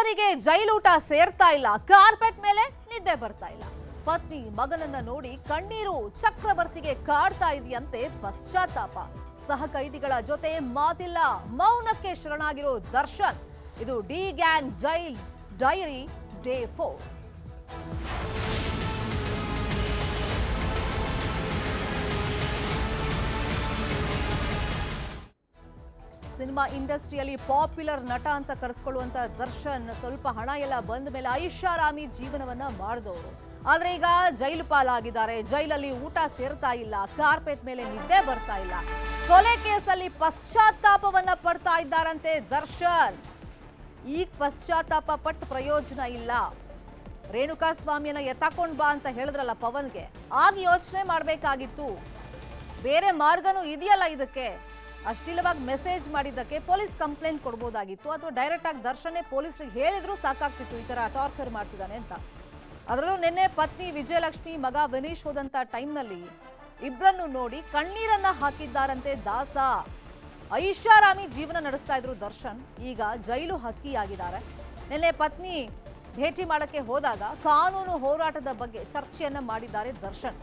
ಅರಸರಿಗೆ ಜೈಲೂಟ ಸೇರ್ತಾ ಇಲ್ಲ. ಕಾರ್ಪೆಟ್ ಮೇಲೆ ನಿದ್ದೆ ಬರ್ತಾ ಇಲ್ಲ. ಪತ್ನಿ ಮಗನನ್ನ ನೋಡಿ ಕಣ್ಣೀರು ಚಕ್ರವರ್ತಿಗೆ ಕಾಡ್ತಾ ಇದೆಯಂತೆ ಪಶ್ಚಾತ್ತಾಪ. ಸಹ ಕೈದಿಗಳ ಜೊತೆ ಮಾತಿಲ್ಲ. ಮೌನಕ್ಕೆ ಶರಣಾಗಿರೋ ದರ್ಶನ್. ಇದು D gang jail diary day four. Cinema ಇಂಡಸ್ಟ್ರಿಯಲ್ಲಿ ಪಾಪ್ಯುಲರ್ ನಟ ಅಂತ ಕರೆಸ್ಕೊಳ್ಳುವಂತ ದರ್ಶನ್, ಸ್ವಲ್ಪ ಹಣ ಎಲ್ಲ ಬಂದ ಮೇಲೆ ಐಷಾರಾಮಿ ಜೀವನವನ್ನ ಮಾಡಿದವರು. ಆದ್ರೆ ಈಗ ಜೈಲು ಪಾಲಾಗಿದ್ದಾರೆ. ಜೈಲಲ್ಲಿ ಊಟ ಸೇರ್ತಾ ಇಲ್ಲ. ಕಾರ್ಪೆಟ್ ಮೇಲೆ ನಿದ್ದೆ ಬರ್ತಾ ಇಲ್ಲ. ಕೊಲೆ ಕೇಸಲ್ಲಿ ಪಶ್ಚಾತ್ತಾಪವನ್ನ ಪಡ್ತಾ ಇದ್ದಾರಂತೆ ದರ್ಶನ್. ಈಗ ಪಶ್ಚಾತ್ತಾಪ ಪಟ್ಟು ಪ್ರಯೋಜನ ಇಲ್ಲ. ರೇಣುಕಾ ಸ್ವಾಮಿಯನ್ನ ಎತ್ತಾಕೊಂಡ್ ಬಾ ಅಂತ ಹೇಳಿದ್ರಲ್ಲ ಪವನ್ಗೆ. ಆಗ ಯೋಚನೆ ಮಾಡಬೇಕಾಗಿತ್ತು. ಬೇರೆ ಮಾರ್ಗನೂ ಇದೆಯಲ್ಲ ಇದಕ್ಕೆ. ಅಷ್ಟಿಲ್ಲವಾಗಿ ಮೆಸೇಜ್ ಮಾಡಿದ್ದಕ್ಕೆ ಪೊಲೀಸ್ ಕಂಪ್ಲೇಂಟ್ ಕೊಡ್ಬೋದಾಗಿತ್ತು ಅಥವಾ ಡೈರೆಕ್ಟ್ ಆಗಿ ದರ್ಶನೇ ಪೊಲೀಸರಿಗೆ ಹೇಳಿದ್ರು ಸಾಕಾಗ್ತಿತ್ತು ಈ ತರ ಟಾರ್ಚರ್ ಮಾಡ್ತಿದ್ದಾನೆ ಅಂತ. ಅದರಲ್ಲೂ ನಿನ್ನೆ ಪತ್ನಿ ವಿಜಯಲಕ್ಷ್ಮಿ, ಮಗ ವಿನೀಶ್ ಹೋದಂತ ಟೈಮ್ನಲ್ಲಿ ಇಬ್ಬರನ್ನು ನೋಡಿ ಕಣ್ಣೀರನ್ನ ಹಾಕಿದ್ದಾರಂತೆ ದಾಸ. ಐಷಾರಾಮಿ ಜೀವನ ನಡೆಸ್ತಾ ಇದ್ರು ದರ್ಶನ್, ಈಗ ಜೈಲು ಹಕ್ಕಿಯಾಗಿದ್ದಾರೆ. ನಿನ್ನೆ ಪತ್ನಿ ಭೇಟಿ ಮಾಡಕ್ಕೆ ಹೋದಾಗ ಕಾನೂನು ಹೋರಾಟದ ಬಗ್ಗೆ ಚರ್ಚೆಯನ್ನ ಮಾಡಿದ್ದಾರೆ ದರ್ಶನ್.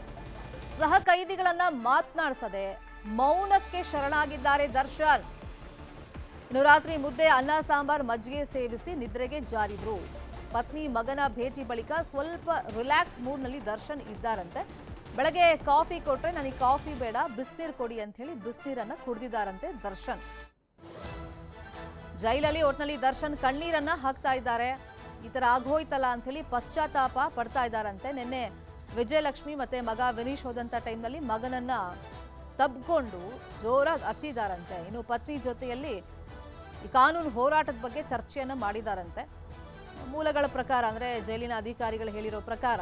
ಸಹ ಕೈದಿಗಳನ್ನ ಮಾತನಾಡಿಸದೆ ಮೌನಕ್ಕೆ ಶರಣಾಗಿದ್ದಾರೆ ದರ್ಶನ್. ನವರಾತ್ರಿ ರಾತ್ರಿ ಮುದ್ದೆ, ಅನ್ನ, ಸಾಂಬಾರ್, ಮಜ್ಜಿಗೆ ಸೇವಿಸಿ ನಿದ್ರೆಗೆ ಜಾರಿದ್ರು. ಪತ್ನಿ, ಮಗನ ಭೇಟಿ ಬಳಿಕ ಸ್ವಲ್ಪ ರಿಲ್ಯಾಕ್ಸ್ ಮೂಡ್ನಲ್ಲಿ ದರ್ಶನ್ ಇದ್ದಾರಂತೆ. ಬೆಳಗ್ಗೆ ಕಾಫಿ ಕೊಟ್ರೆ ನನಗೆ ಕಾಫಿ ಬೇಡ, ಬಿಸಿನೀರು ಕೊಡಿ ಅಂತ ಹೇಳಿ ಬಿಸಿನೀರನ್ನ ಕುಡಿದಿದ್ದಾರಂತೆ ದರ್ಶನ್. ಜೈಲಲ್ಲಿ ಒಟ್ನಲ್ಲಿ ದರ್ಶನ್ ಕಣ್ಣೀರನ್ನ ಹಾಕ್ತಾ ಇದ್ದಾರೆ. ಈ ತರ ಆಗೋಯ್ತಲ್ಲ ಅಂತ ಹೇಳಿ ಪಶ್ಚಾತ್ತಾಪ ಪಡ್ತಾ ಇದ್ದಾರಂತೆ. ನಿನ್ನೆ ವಿಜಯಲಕ್ಷ್ಮಿ ಮತ್ತೆ ಮಗ ವಿನೀಶ್ ಹೋದಂತ ಟೈಮ್ನಲ್ಲಿ ಮಗನನ್ನ ತಬ್ಕೊಂಡು ಜೋರಾಗಿ ಹತ್ತಿದಾರಂತೆ. ಇನ್ನು ಪತ್ನಿ ಜೊತೆಯಲ್ಲಿ ಈ ಕಾನೂನು ಹೋರಾಟದ ಬಗ್ಗೆ ಚರ್ಚೆಯನ್ನು ಮಾಡಿದಾರಂತೆ. ಮೂಲಗಳ ಪ್ರಕಾರ ಅಂದ್ರೆ ಜೈಲಿನ ಅಧಿಕಾರಿಗಳು ಹೇಳಿರೋ ಪ್ರಕಾರ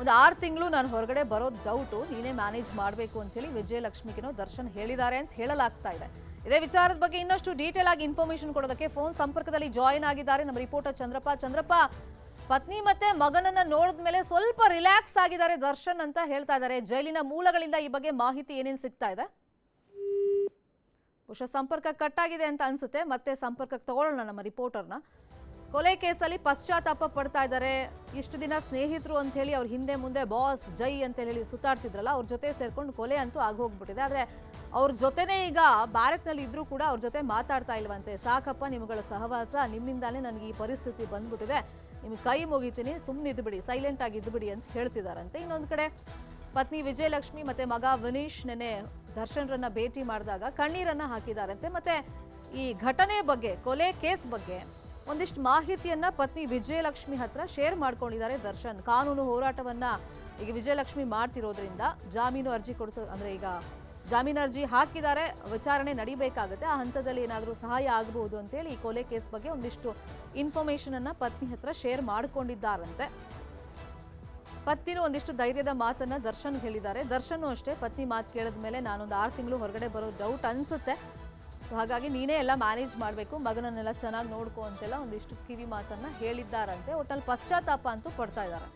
ಒಂದು ಆರು ತಿಂಗಳು ನಾನು ಹೊರಗಡೆ ಬರೋ ಡೌಟು ನೀನೇ ಮ್ಯಾನೇಜ್ ಮಾಡಬೇಕು ಅಂತೇಳಿ ವಿಜಯಲಕ್ಷ್ಮಿಗೇನೋ ದರ್ಶನ್ ಹೇಳಿದ್ದಾರೆ ಅಂತ ಹೇಳಲಾಗ್ತಾ ಇದೆ. ಇದೇ ವಿಚಾರದ ಬಗ್ಗೆ ಇನ್ನಷ್ಟು ಡೀಟೇಲ್ ಆಗಿ ಇನ್ಫಾರ್ಮೇಶನ್ ಕೊಡೋದಕ್ಕೆ ಫೋನ್ ಸಂಪರ್ಕದಲ್ಲಿ ಜಾಯಿನ್ ಆಗಿದ್ದಾರೆ ನಮ್ಮ ರಿಪೋರ್ಟರ್ ಚಂದ್ರಪ್ಪ. ಚಂದ್ರಪ್ಪ ಪತ್ನಿ ಮತ್ತೆ ಮಗನನ್ನ ನೋಡಿದ ಮೇಲೆ ಸ್ವಲ್ಪ ರಿಲ್ಯಾಕ್ಸ್ ಆಗಿದ್ದಾರೆ ದರ್ಶನ್ ಅಂತ ಹೇಳ್ತಾ ಇದ್ದಾರೆ. ಜೈಲಿನ ಮೂಲಗಳಿಂದ ಈ ಬಗ್ಗೆ ಮಾಹಿತಿ ಏನೇನು ಸಿಗ್ತಾ ಇದೆ? ಬಹುಶಃ ಸಂಪರ್ಕ ಕಟ್ ಆಗಿದೆ ಅಂತ ಅನ್ಸುತ್ತೆ. ಮತ್ತೆ ಸಂಪರ್ಕಕ್ಕೆ ತಗೊಳ್ಳೋಣ ನಮ್ಮ ರಿಪೋರ್ಟರ್ನ ಕೊಲೆ ಕೇಸಲ್ಲಿ ಪಶ್ಚಾತ್ತಾಪ ಪಡ್ತಾ ಇದ್ದಾರೆ. ಇಷ್ಟು ದಿನ ಸ್ನೇಹಿತರು ಅಂತ ಹೇಳಿ ಅವ್ರ ಹಿಂದೆ ಮುಂದೆ ಬಾಸ್ ಜೈ ಅಂತ ಹೇಳಿ ಸುತ್ತಾಡ್ತಿದ್ರಲ್ಲ, ಅವ್ರ ಜೊತೆ ಸೇರ್ಕೊಂಡು ಕೊಲೆ ಅಂತೂ ಆಗೋಗ್ಬಿಟ್ಟಿದೆ. ಆದರೆ ಅವ್ರ ಜೊತೆನೇ ಈಗ ಬ್ಯಾರಕ್ನಲ್ಲಿ ಇದ್ದರೂ ಕೂಡ ಅವ್ರ ಜೊತೆ ಮಾತಾಡ್ತಾ ಇಲ್ವಂತೆ. ಸಾಕಪ್ಪ ನಿಮ್ಗಳ ಸಹವಾಸ. ನಿಮ್ಮಿಂದಾನೇ ನನಗೆ ಈ ಪರಿಸ್ಥಿತಿ ಬಂದ್ಬಿಟ್ಟಿದೆ. ನಿಮ್ಗೆ ಕೈ ಮುಗಿತೀನಿ ಸುಮ್ಮನೆ ಇದ್ಬಿಡಿ ಸೈಲೆಂಟ್ ಆಗಿ ಇದ್ಬಿಡಿ ಅಂತ ಹೇಳ್ತಿದಾರಂತೆ. ಇನ್ನೊಂದು ಕಡೆ ಪತ್ನಿ ವಿಜಯಲಕ್ಷ್ಮಿ ಮತ್ತೆ ಮಗ ವಿನೀಶ್ ನೆನೆ ದರ್ಶನ್ರನ್ನ ಭೇಟಿ ಮಾಡಿದಾಗ ಕಣ್ಣೀರನ್ನ ಹಾಕಿದಾರಂತೆ. ಮತ್ತೆ ಈ ಘಟನೆ ಬಗ್ಗೆ, ಕೊಲೆ ಕೇಸ್ ಬಗ್ಗೆ ಒಂದಿಷ್ಟು ಮಾಹಿತಿಯನ್ನ ಪತ್ನಿ ವಿಜಯಲಕ್ಷ್ಮಿ ಹತ್ರ ಶೇರ್ ಮಾಡ್ಕೊಂಡಿದ್ದಾರೆ ದರ್ಶನ್. ಕಾನೂನು ಹೋರಾಟವನ್ನ ಈಗ ವಿಜಯಲಕ್ಷ್ಮಿ ಮಾಡ್ತಿರೋದ್ರಿಂದ ಜಾಮೀನು ಅರ್ಜಿ ಕೊಡಿಸೋ, ಅಂದ್ರೆ ಈಗ ಜಾಮೀನು ಅರ್ಜಿ ಹಾಕಿದ್ದಾರೆ, ವಿಚಾರಣೆ ನಡಿಬೇಕಾಗುತ್ತೆ, ಆ ಹಂತದಲ್ಲಿ ಏನಾದರೂ ಸಹಾಯ ಆಗಬಹುದು ಅಂತೇಳಿ ಈ ಕೊಲೆ ಕೇಸ್ ಬಗ್ಗೆ ಒಂದಿಷ್ಟು ಇನ್ಫಾರ್ಮೇಶನ್ ಅನ್ನ ಪತ್ನಿ ಹತ್ರ ಶೇರ್ ಮಾಡಿಕೊಂಡಿದ್ದಾರಂತೆ. ಪತ್ನಿನೂ ಒಂದಿಷ್ಟು ಧೈರ್ಯದ ಮಾತನ್ನ ದರ್ಶನ್ ಹೇಳಿದ್ದಾರೆ. ದರ್ಶನ್ ಅಷ್ಟೇ ಪತ್ನಿ ಮಾತು ಕೇಳಿದ ಮೇಲೆ ನಾನೊಂದು ಆರು ತಿಂಗಳು ಹೊರಗಡೆ ಬರೋ ಡೌಟ್ ಅನ್ಸುತ್ತೆ. ಸೊ ಹಾಗಾಗಿ ನೀನೇ ಎಲ್ಲ ಮ್ಯಾನೇಜ್ ಮಾಡಬೇಕು, ಮಗನನ್ನೆಲ್ಲ ಚೆನ್ನಾಗಿ ನೋಡ್ಕೋ ಅಂತೆಲ್ಲ ಒಂದಿಷ್ಟು ಕಿವಿ ಮಾತನ್ನ ಹೇಳಿದ್ದಾರಂತೆ. ಒಟ್ಟಲ್ಲಿ ಪಶ್ಚಾತ್ತಾಪ ಅಂತೂ ಪಡ್ತಾ ಇದ್ದಾರೆ.